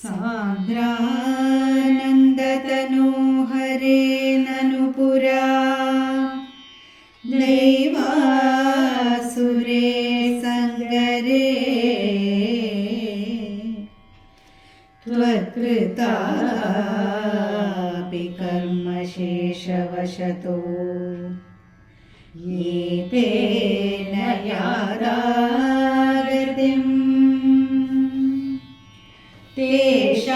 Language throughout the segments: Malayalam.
सान्द्रानन्दतनोहरे ननुपुरा दैवासुरे सङ्गरे त्वत्कृतापि कर्मशेषवशतो ये ते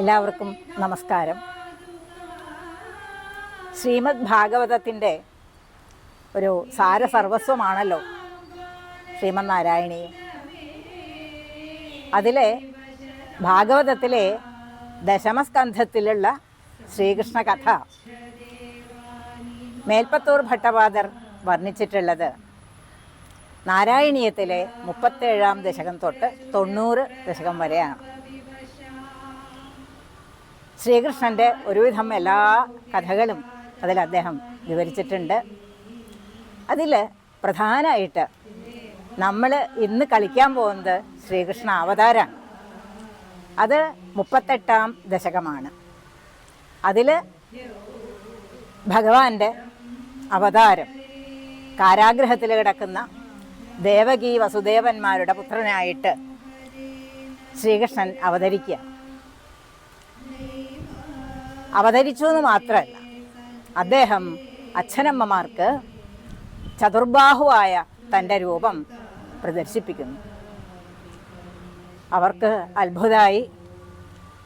എല്ലാവർക്കും നമസ്കാരം. ശ്രീമദ് ഭാഗവതത്തിന്റെ ഒരു സാരസർവസ്വമാണല്ലോ ശ്രീമദ് നാരായണി. അതിലെ ഭാഗവതത്തിലെ ദശമസ്കന്ധത്തിലുള്ള ശ്രീകൃഷ്ണ കഥ മേൽപ്പത്തൂർ ഭട്ടപാദർ വർണിച്ചിട്ടുള്ളത് നാരായണീയത്തിലെ മുപ്പത്തേഴാം ദശകം തൊട്ട് തൊണ്ണൂറ് ദശകം വരെയാണ്. ശ്രീകൃഷ്ണന്റെ ഒരുവിധം എല്ലാ കഥകളും അതിൽ അദ്ദേഹം വിവരിച്ചിട്ടുണ്ട്. അതിൽ പ്രധാനമായിട്ട് നമ്മൾ ഇന്ന് കളിക്കാൻ പോകുന്നത് ശ്രീകൃഷ്ണ അവതാരമാണ് അത് മുപ്പത്തെട്ടാം ദശകമാണ്. അതിൽ ഭഗവാന്റെ അവതാരം കാരാഗ്രഹത്തിൽ കിടക്കുന്ന ദേവകി വസുദേവന്മാരുടെ പുത്രനായിട്ട് ശ്രീകൃഷ്ണൻ അവതരിക്കുക. അവതരിച്ചു എന്ന് മാത്രമല്ല അദ്ദേഹം അച്ഛനമ്മമാർക്ക് ചതുർബാഹുവായ തന്റെ രൂപം പ്രദർശിപ്പിക്കുന്നു. അവർക്ക് അത്ഭുതമായി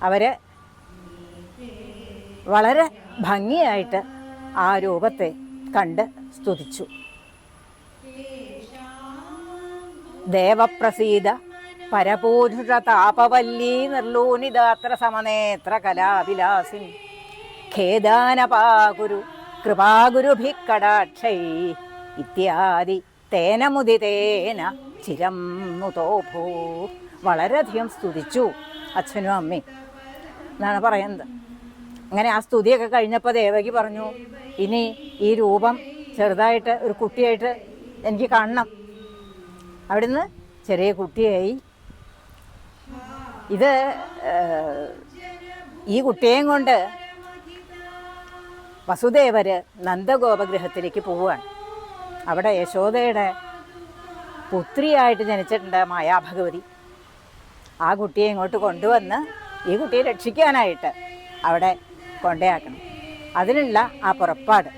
അവർ വളരെ ഭംഗിയായിട്ട് ആ രൂപത്തെ കണ്ട് സ്തുതിച്ചു. ദേവപ്രസീത പരപൂരുഷ താപവല്ലീ നിർലൂനിദാത്ര സമനേത്ര കലാവിലാസിൻ ഖേദാനപാകുരു കൃപാഗുരു ഭിക്കടാക്ഷൈ ഇത്യാദി തേന മുദിതേന ചിരം മുതോഭൂ. വളരെയധികം സ്തുതിച്ചു അച്ഛനും അമ്മയും. എന്നാണ് പറയുന്നത്. അങ്ങനെ ആ സ്തുതിയൊക്കെ കഴിഞ്ഞപ്പോൾ ദേവകി പറഞ്ഞു ഇനി ഈ രൂപം ചെറുതായിട്ട് ഒരു കുട്ടിയായിട്ട് എനിക്ക് കാണണം. അവിടുന്ന് ചെറിയ കുട്ടിയായി. ഇത് ഈ കുട്ടിയെയും കൊണ്ട് വസുദേവര് നന്ദഗോപഗൃഹത്തിലേക്ക് പോവുകയാണ്. അവിടെ യശോദയുടെ പുത്രിയായിട്ട് ജനിച്ചിട്ടുണ്ട് മായാഭഗവതി ആ കുട്ടിയെ ഇങ്ങോട്ട് കൊണ്ടുവന്ന് ഈ കുട്ടിയെ രക്ഷിക്കാനായിട്ട് അവിടെ കൊണ്ടയാക്കണം. അതിനുള്ള ആ പുറപ്പാട്.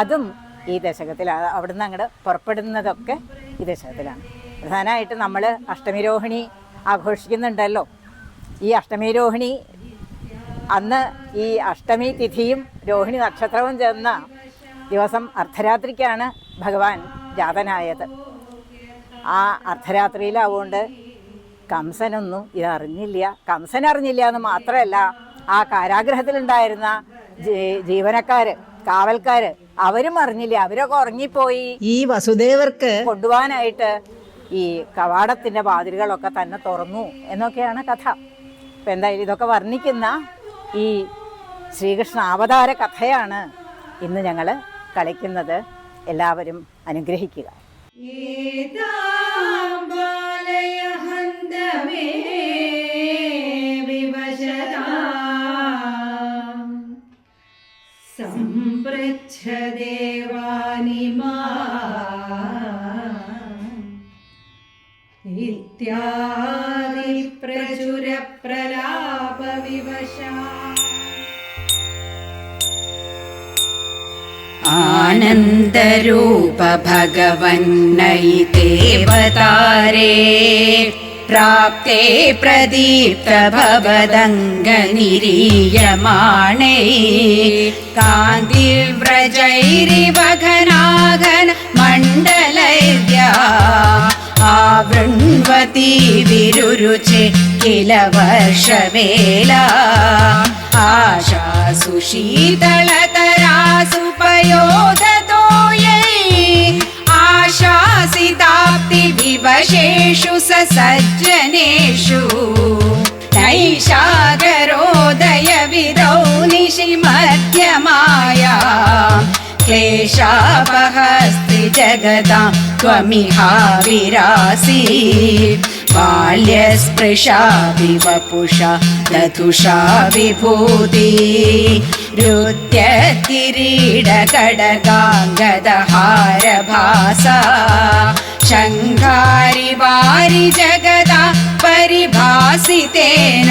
അതും ഈ ദശകത്തിൽ അവിടുന്ന് അങ്ങോട്ട് പുറപ്പെടുന്നതൊക്കെ ഈ ദശകത്തിലാണ്. പ്രധാനമായിട്ട് നമ്മൾ അഷ്ടമിരോഹിണി ആഘോഷിക്കുന്നുണ്ടല്ലോ. ഈ അഷ്ടമിരോഹിണി അന്ന് ഈ അഷ്ടമി തിഥിയും രോഹിണി നക്ഷത്രവും ചേർന്ന ദിവസം അർദ്ധരാത്രിക്കാണ് ഭഗവാൻ ജാതനായത്. ആ അർദ്ധരാത്രിയിലാവുകൊണ്ട് കംസനൊന്നും ഇതറിഞ്ഞില്ല. കംസൻ അറിഞ്ഞില്ല എന്ന് മാത്രമല്ല ആ കാരാഗ്രഹത്തിലുണ്ടായിരുന്ന ജീവനക്കാര് കാവൽക്കാര് അവരും അറിഞ്ഞില്ല. അവരൊക്കെ ഉറങ്ങിപ്പോയി. ഈ വസുദേവർക്ക് കൊണ്ടുപോകാനായിട്ട് ഈ കവാടത്തിന്റെ വാതിലുകളൊക്കെ തന്നെ തുറന്നു എന്നൊക്കെയാണ് കഥ. അപ്പം എന്തായാലും ഇതൊക്കെ വർണിക്കുന്ന ഈ ശ്രീകൃഷ്ണ അവതാര കഥയാണ് ഇന്ന് ഞങ്ങൾ കളിക്കുന്നത്. എല്ലാവരും അനുഗ്രഹിക്കുക. സംപൃച്ഛദേവാനിമാ ഇത്യാദി പ്രചുരപ്രലാപവിവശാ. आनन्दरूप भगवन्नयि देवतारे प्राप्ते प्रदीप्तभवदङ्गनिरीयमाणे कान्तिव्रजैरिव घनाघन मण्डलैर्या आवृण्वती विरुरुचे किल वर्षवेला आशा सुपयोधतो यै आशासिताप्तिविवशेषु ससज्जनेषु। नैषागरोदय निशिमध्यमाया। क्लेशापहस्ति जगदा त्वमिहा जगता बाल्यस्पृशा विवपुषा दधुषा विभूति नृत्यकिरीडकडगाङ्गदहारभासा शङ्गारि वारि जगदा परिभासितेन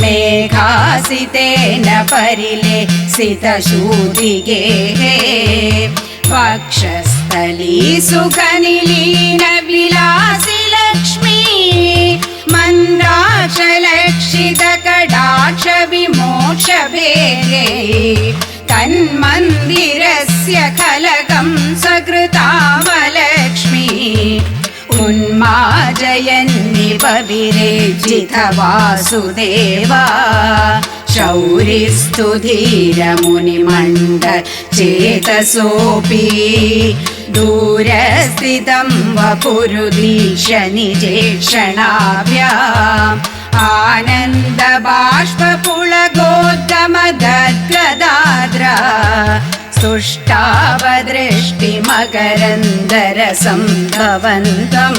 मेघासितेन परिले सितशूदिगेः वक्षस्थली सुखनिलीन कडाक्ष विमोक्ष भेगे तन्मन्दिरस्य खलकं सकृतामलक्ष्मी उन्माजयन्निव विरेजित वासुदेवा शौरिस्तु धीरमुनिमण्ड चेतसोऽपि दूरस्थितं ആനന്ദ ബാഷ്പുളഗോത്തമദ്രദാദ്ര സുഷ്ടാവദൃഷ്ടിമകരന്ദരസംഭവന്തം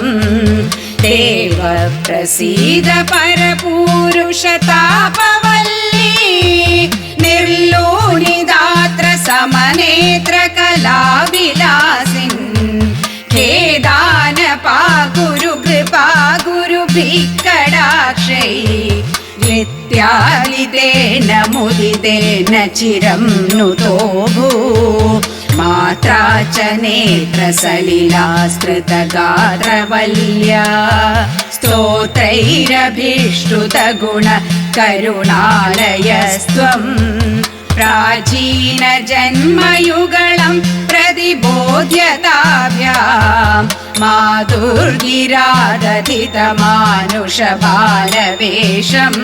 ദേവ പ്രസീദ പരപൂരുഷതാപവല്ലി നിർലോനിദാത്ര സമനേത്ര കലാവിലാസിൻ കേദാന പാ ഗുരു കൃപാ ഗുരു ഭിക്ക नित्यालितेन मुदितेन चिरं नुतो भू मात्रा च नेत्रसलिलास्तृतगात्रवल्या स्तोत्रैरभीष्टुतगुण करुणालयस्त्वम् यदि मातुर्गिरा रथितमानुषभारवेशम्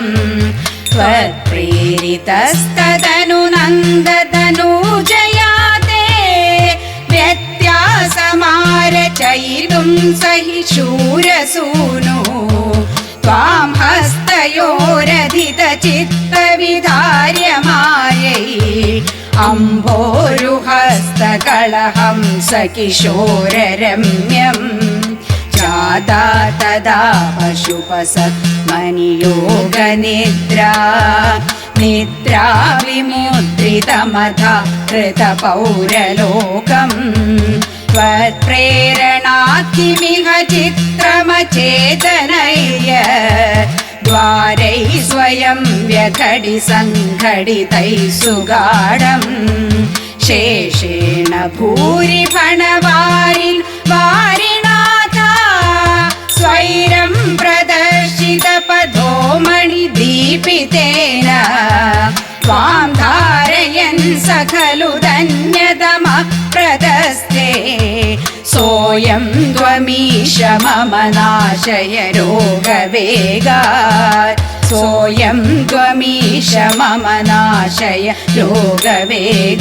त्वत्प्रेरितस्तदनुनन्दतनूजया ते व्यत्यासमारचैर्तुंस हि शूरसूनु। त्वां हस्तयोरधितचित्तविधार्यमायै। स किशोररम्यम् जाता तदा पशुपसत्मनियोगनिद्रा निद्रा विमुद्रितमथा कृतपौरलोकम् त्वत्प्रेरणात्किमिह चित्रमचेतनैर्य द्वारैः स्वयं व्यघडि सङ्घटितैः सुगाढम् शेषेण भूरि फणवारिन् वारिणाथा स्वैरं प्रदर्शित पदो मणिदीपितेन त्वां धारयन् स सोऽयं त्वमीश मम नाशय रोगवेगात् सोऽयं त्वमीश मम नाशय रोगवेगात्